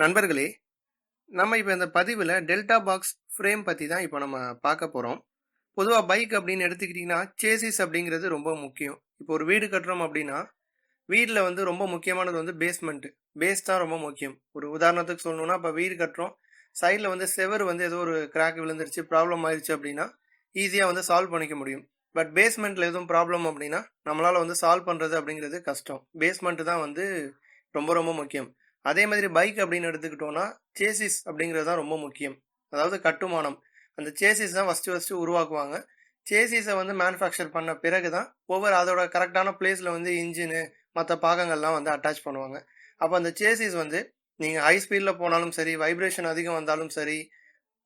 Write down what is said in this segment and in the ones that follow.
நண்பர்களே நம்ம இப்போ இந்த பதிவில் டெல்டா பாக்ஸ் ஃப்ரேம் பற்றி தான் இப்போ நம்ம பார்க்க போகிறோம் பொதுவாக பைக் அப்படின்னு எடுத்துக்கிட்டிங்கன்னா சேசிஸ் அப்படிங்கிறது ரொம்ப முக்கியம். இப்போ ஒரு வீடு கட்டுறோம் அப்படின்னா வீட்டில் வந்து ரொம்ப முக்கியமானது வந்து பேஸ்மெண்ட்டு பேஸ் தான் ரொம்ப முக்கியம். ஒரு உதாரணத்துக்கு சொல்லணும்னா இப்போ வீடு கட்டுறோம் சைடில் வந்து செவர் வந்து ஏதோ ஒரு கிராக் விழுந்துருச்சு ப்ராப்ளம் ஆயிடுச்சு அப்படின்னா ஈஸியாக வந்து சால்வ் பண்ணிக்க முடியும். பட் பேஸ்மெண்ட்டில் எதுவும் ப்ராப்ளம் அப்படின்னா நம்மளால் வந்து சால்வ் பண்ணுறது அப்படிங்கிறது கஷ்டம். பேஸ்மெண்ட்டு தான் வந்து ரொம்ப ரொம்ப முக்கியம். அதே மாதிரி பைக் அப்படின்னு எடுத்துக்கிட்டோம்னா சேசிஸ் அப்படிங்கிறது தான் ரொம்ப முக்கியம். அதாவது கட்டுமானம். அந்த சேசிஸ் தான் ஃபஸ்ட்டு ஃபஸ்ட்டு உருவாக்குவாங்க. சேசிஸை வந்து மேனுஃபேக்சர் பண்ண பிறகு தான் ஒவ்வொரு அதோட கரெக்டான பிளேஸில் வந்து இன்ஜினு மற்ற பாகங்கள்லாம் வந்து அட்டாச் பண்ணுவாங்க. அப்போ அந்த சேசிஸ் வந்து நீங்கள் ஹை ஸ்பீடில் போனாலும் சரி வைப்ரேஷன் அதிகம் வந்தாலும் சரி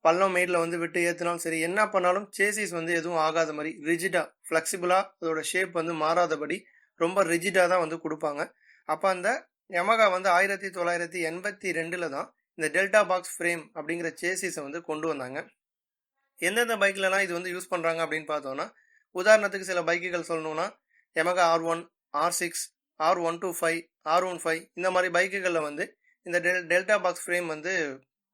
பள்ளம் மேடில் வந்து விட்டு ஏற்றினாலும் சரி என்ன பண்ணாலும் சேசிஸ் வந்து எதுவும் ஆகாத மாதிரி ரிஜிடாக ஃப்ளெக்சிபிளாக அதோட ஷேப் வந்து மாறாதபடி ரொம்ப ரிஜிடாக தான் வந்து கொடுப்பாங்க. அப்போ அந்த யமகா வந்து ஆயிரத்தி தொள்ளாயிரத்தி எண்பத்தி ரெண்டில் தான் இந்த டெல்டா பாக்ஸ் ஃப்ரேம் அப்படிங்கிற சேசிஸை வந்து கொண்டு வந்தாங்க. எந்தெந்த பைக்லலாம் இது வந்து யூஸ் பண்ணுறாங்க அப்படின்னு பார்த்தோன்னா உதாரணத்துக்கு சில பைக்குகள் சொல்லணும்னா Yamaha R one R six R one two five R one five இந்த மாதிரி பைக்குகளில் வந்து இந்த டெல் டெல்டா பாக்ஸ் ஃப்ரேம் வந்து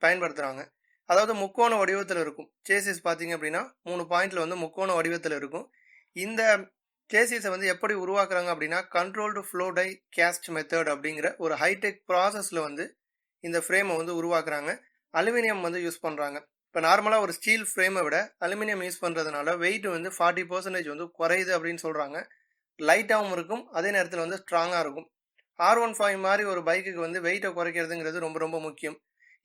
பயன்படுத்துகிறாங்க அதாவது முக்கோண வடிவத்தில் இருக்கும். சேசிஸ் பார்த்தீங்க அப்படின்னா மூணு பாயிண்டில் வந்து முக்கோண வடிவத்தில் இருக்கும். இந்த சேசிஸை வந்து எப்படி உருவாக்குறாங்க அப்படின்னா controlled flow die cast method அப்படிங்கிற ஒரு ஹைடெக் ப்ராசஸில் வந்து இந்த ஃப்ரேமை வந்து உருவாக்குறாங்க. அலுமினியம் வந்து யூஸ் பண்ணுறாங்க இப்போ நார்மலாக ஒரு ஸ்டீல் ஃப்ரேமை விட அலுமினியம் யூஸ் பண்ணுறதுனால வெயிட் வந்து ஃபார்ட்டி பர்சன்டேஜ் வந்து குறையுது அப்படின்னு சொல்கிறாங்க லைட்டாகவும் இருக்கும். அதே நேரத்தில் வந்து ஸ்ட்ராங்காக இருக்கும். ஆர் ஒன் ஃபைவ் மாதிரி ஒரு பைக்குக்கு வந்து வெயிட்டை குறைக்கிறதுங்கிறது ரொம்ப ரொம்ப முக்கியம்.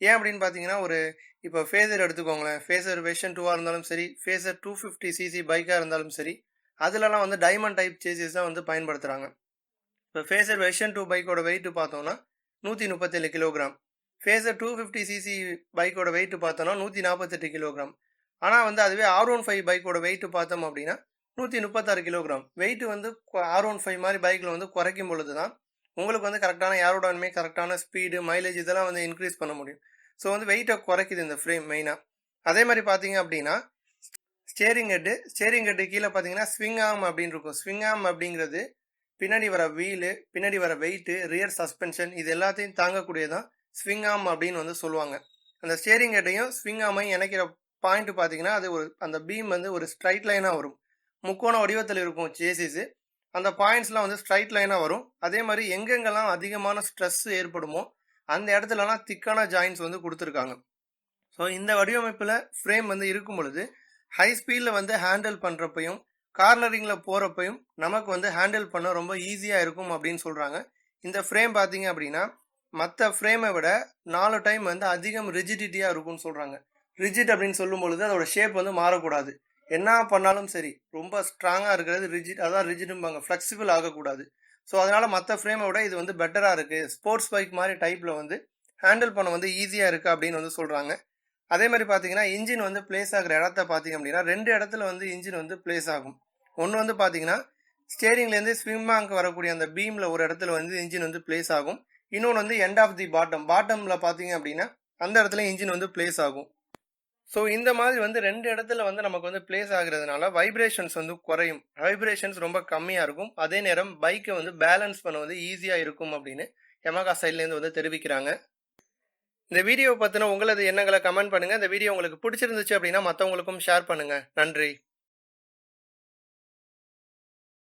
ஏன் அப்படின்னு பார்த்தீங்கன்னா ஒரு இப்போ ஃபேசர் எடுத்துக்கோங்களேன். ஃபேசர் வெர்ஷன் டூவாக இருந்தாலும் சரி ஃபேசர் டூ ஃபிஃப்டி சிசி பைக்காக இருந்தாலும் சரி அதுலலாம் வந்து டைமண்ட் டைப் சேசஸ் தான் வந்து பயன்படுத்துகிறாங்க இப்போ ஃபேசர் வெர்ஷன் டூ பைக்கோட வெயிட்டு பார்த்தோம்னா நூற்றி முப்பத்தேழு kilogram Fazer two fifty CC பைக்கோட வெயிட்டு பார்த்தோம்னா நூற்றி நாற்பத்தெட்டு கிலோகிராம் ஆனால் வந்து அதுவே ஆர் ஒன் ஃபைவ் பைக்கோட வெயிட்டு பார்த்தோம் அப்படின்னா நூற்றி முப்பத்தாறு கிலோகிராம் வெயிட் வந்து ஆர் ஒன் ஃபைவ் மாதிரி பைக்கில் வந்து குறைக்கும் பொழுது தான் உங்களுக்கு வந்து கரெக்டான ஏரோடான்மே கரெக்டான ஸ்பீடு மைலேஜ் இதெல்லாம் வந்து இன்க்ரீஸ் பண்ண முடியும். ஸோ வந்து வெயிட்டை குறைக்குது இந்த ஃப்ரேம் மெயினாக அதே மாதிரி பார்த்தீங்க அப்படின்னா ஸ்டேரிங் ஹெட்டு ஸ்டேரிங் ஹெட்டு கீழே பார்த்தீங்கன்னா ஸ்விங் ஆம் அப்படின்னு இருக்கும். ஸ்விங் ஆம் அப்படிங்கிறது பின்னாடி வர வீலு பின்னாடி வர வெயிட்டு ரியர் சஸ்பென்ஷன் இது எல்லாத்தையும் தாங்கக்கூடியதான் ஸ்விங் ஆம் அப்படின்னு வந்து சொல்லுவாங்க. அந்த ஸ்டேரிங் ஹெட்டையும் ஸ்விங் ஆமையும் இணைக்கிற பாயிண்ட் பார்த்தீங்கன்னா அது ஒரு அந்த பீம் வந்து ஒரு ஸ்ட்ரைட் லைனாக வரும். முக்கோண வடிவத்தில் இருக்கும் சேசிஸு. அந்த பாயிண்ட்ஸ்லாம் வந்து ஸ்ட்ரைட் லைனாக வரும். அதே மாதிரி எங்கெங்கெல்லாம் அதிகமான ஸ்ட்ரெஸ் ஏற்படுமோ அந்த இடத்துலலாம் திக்கான ஜாயின்ஸ் வந்து கொடுத்துருக்காங்க. ஸோ இந்த வடிவமைப்பில் ஃப்ரேம் வந்து இருக்கும் பொழுது ஹை ஸ்பீடில் வந்து ஹேண்டில் பண்ணுறப்பையும் கார்னரிங்கில் போகிறப்பையும் நமக்கு வந்து ஹேண்டில் பண்ண ரொம்ப ஈஸியாக இருக்கும் அப்படின்னு சொல்கிறாங்க இந்த ஃப்ரேம் பார்த்தீங்க அப்படின்னா மற்ற ஃப்ரேமை விட நாலு டைம் வந்து அதிகம் ரிஜிடிட்டியாக இருக்கும்னு சொல்கிறாங்க ரிஜிட் அப்படின்னு சொல்லும் பொழுது அதோட ஷேப் வந்து மாறக்கூடாது. என்ன பண்ணாலும் சரி ரொம்ப ஸ்ட்ராங்காக இருக்கிறது ரிஜிட் அதான் ரிஜிடும்பாங்க ஃப்ளெக்சிபிள் ஆகக்கூடாது. ஸோ அதனால் மற்ற ஃப்ரேமை விட இது வந்து பெட்டராக இருக்குது ஸ்போர்ட்ஸ் பைக் மாதிரி டைப்பில் வந்து ஹேண்டில் பண்ண வந்து ஈஸியாக இருக்குது அப்படின்னு வந்து சொல்கிறாங்க அதே மாதிரி பார்த்தீங்கன்னா இன்ஜின் வந்து பிளேஸ் ஆகிற இடத்த பார்த்தீங்க அப்படின்னா ரெண்டு இடத்துல வந்து இன்ஜின் வந்து பிளேஸ் ஆகும். ஒன்று வந்து பார்த்தீங்கன்னா ஸ்டேரிங்லேருந்து ஸ்விம் பேங்க் வரக்கூடிய அந்த பீமில் ஒரு இடத்துல வந்து இன்ஜின் வந்து பிளேஸ் ஆகும். இன்னொன்று வந்து எண்ட் ஆஃப் தி பாட்டம் பாட்டமில் பார்த்தீங்க அப்படின்னா அந்த இடத்துல இன்ஜின் வந்து பிளேஸ் ஆகும். ஸோ இந்த மாதிரி வந்து ரெண்டு இடத்துல வந்து நமக்கு வந்து பிளேஸ் ஆகுறதுனால வைப்ரேஷன்ஸ் வந்து குறையும். வைப்ரேஷன்ஸ் ரொம்ப கம்மியாக இருக்கும். அதே நேரம் பைக்கை வந்து பேலன்ஸ் பண்ண வந்து ஈஸியாக இருக்கும் அப்படின்னு யமகா சைட்லேருந்து வந்து தெரிவிக்கிறாங்க. இந்த வீடியோ பற்றின உங்களது எண்ணங்களை கமெண்ட் பண்ணுங்கள் இந்த வீடியோ உங்களுக்கு பிடிச்சிருந்துச்சு அப்படின்னா மற்றவங்களுக்கும் ஷேர் பண்ணுங்கள் நன்றி.